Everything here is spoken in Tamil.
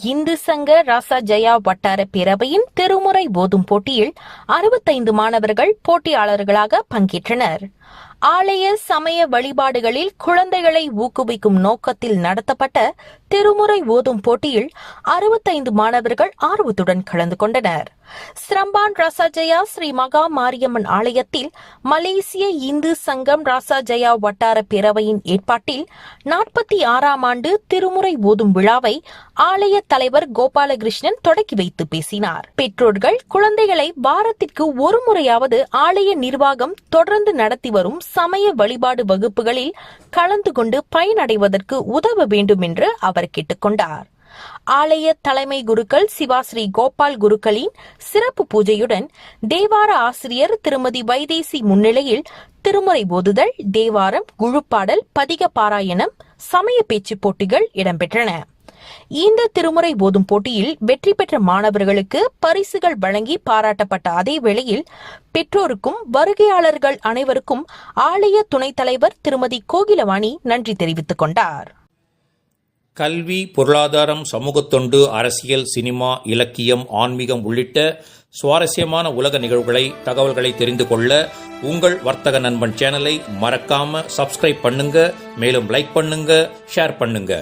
இந்து சங்க ராசா ஜெயா வட்டார பேரவையின் திருமுறை ஓதும் போட்டியில் அறுபத்தைந்து மாணவர்கள் போட்டியாளர்களாக பங்கேற்றனர். ஆலய சமய வழிபாடுகளில் குழந்தைகளை ஊக்குவிக்கும் நோக்கத்தில் நடத்தப்பட்ட திருமுறை ஓதும் போட்டியில் அறுபத்தைந்து மாணவர்கள் ஆர்வத்துடன் கலந்து கொண்டனர். ஸ்ரம்பான் ராசாஜயா ஸ்ரீ மகா மாரியம்மன் ஆலயத்தில் மலேசிய இந்து சங்கம் ராசாஜயா வட்டார பேரவையின் ஏற்பாட்டில் நாற்பத்தி ஆறாம் ஆண்டு திருமுறை ஓதும் விழாவை ஆலய தலைவர் கோபாலகிருஷ்ணன் தொடக்கி வைத்து பேசினார். பெற்றோர்கள் குழந்தைகளை வாரத்திற்கு ஒரு முறையாவது ஆலய நிர்வாகம் தொடர்ந்து நடத்தி வரும் சமய வழிபாடு வகுப்புகளில் கலந்து கொண்டு பயனடைவதற்கு உதவ வேண்டும் என்று அவர் கேட்டுக்கொண்டார். ஆலய தலைமை குருக்கள் சிவாஸ்ரீ கோபால் குருக்களின் சிறப்பு பூஜையுடன் தேவார ஆசிரியர் திருமதி வைதேசி முன்னிலையில் திருமுறை போதுதல் தேவாரம் குழுப்பாடல் பதிக பாராயணம் சமய பேச்சு போட்டிகள் இடம்பெற்றன. இந்த திருமுறை போதும் போட்டியில் வெற்றி பெற்ற மாணவர்களுக்கு பரிசுகள் வழங்கி பாராட்டப்பட்ட அதே வேளையில் பெற்றோருக்கும் வருகையாளர்கள் அனைவருக்கும் ஆலய துணைத் தலைவர் திருமதி கோகிலவாணி நன்றி தெரிவித்துக் கொண்டார். கல்வி பொருளாதாரம் சமூகத்தொண்டு அரசியல் சினிமா இலக்கியம் ஆன்மீகம் உள்ளிட்ட சுவாரஸ்யமான உலக நிகழ்வுகளை தகவல்களை தெரிந்து கொள்ள உங்கள் வர்த்தக நண்பன் சேனலை மறக்காம சப்ஸ்கிரைப் பண்ணுங்க மேலும் லைக் பண்ணுங்க ஷேர் பண்ணுங்க.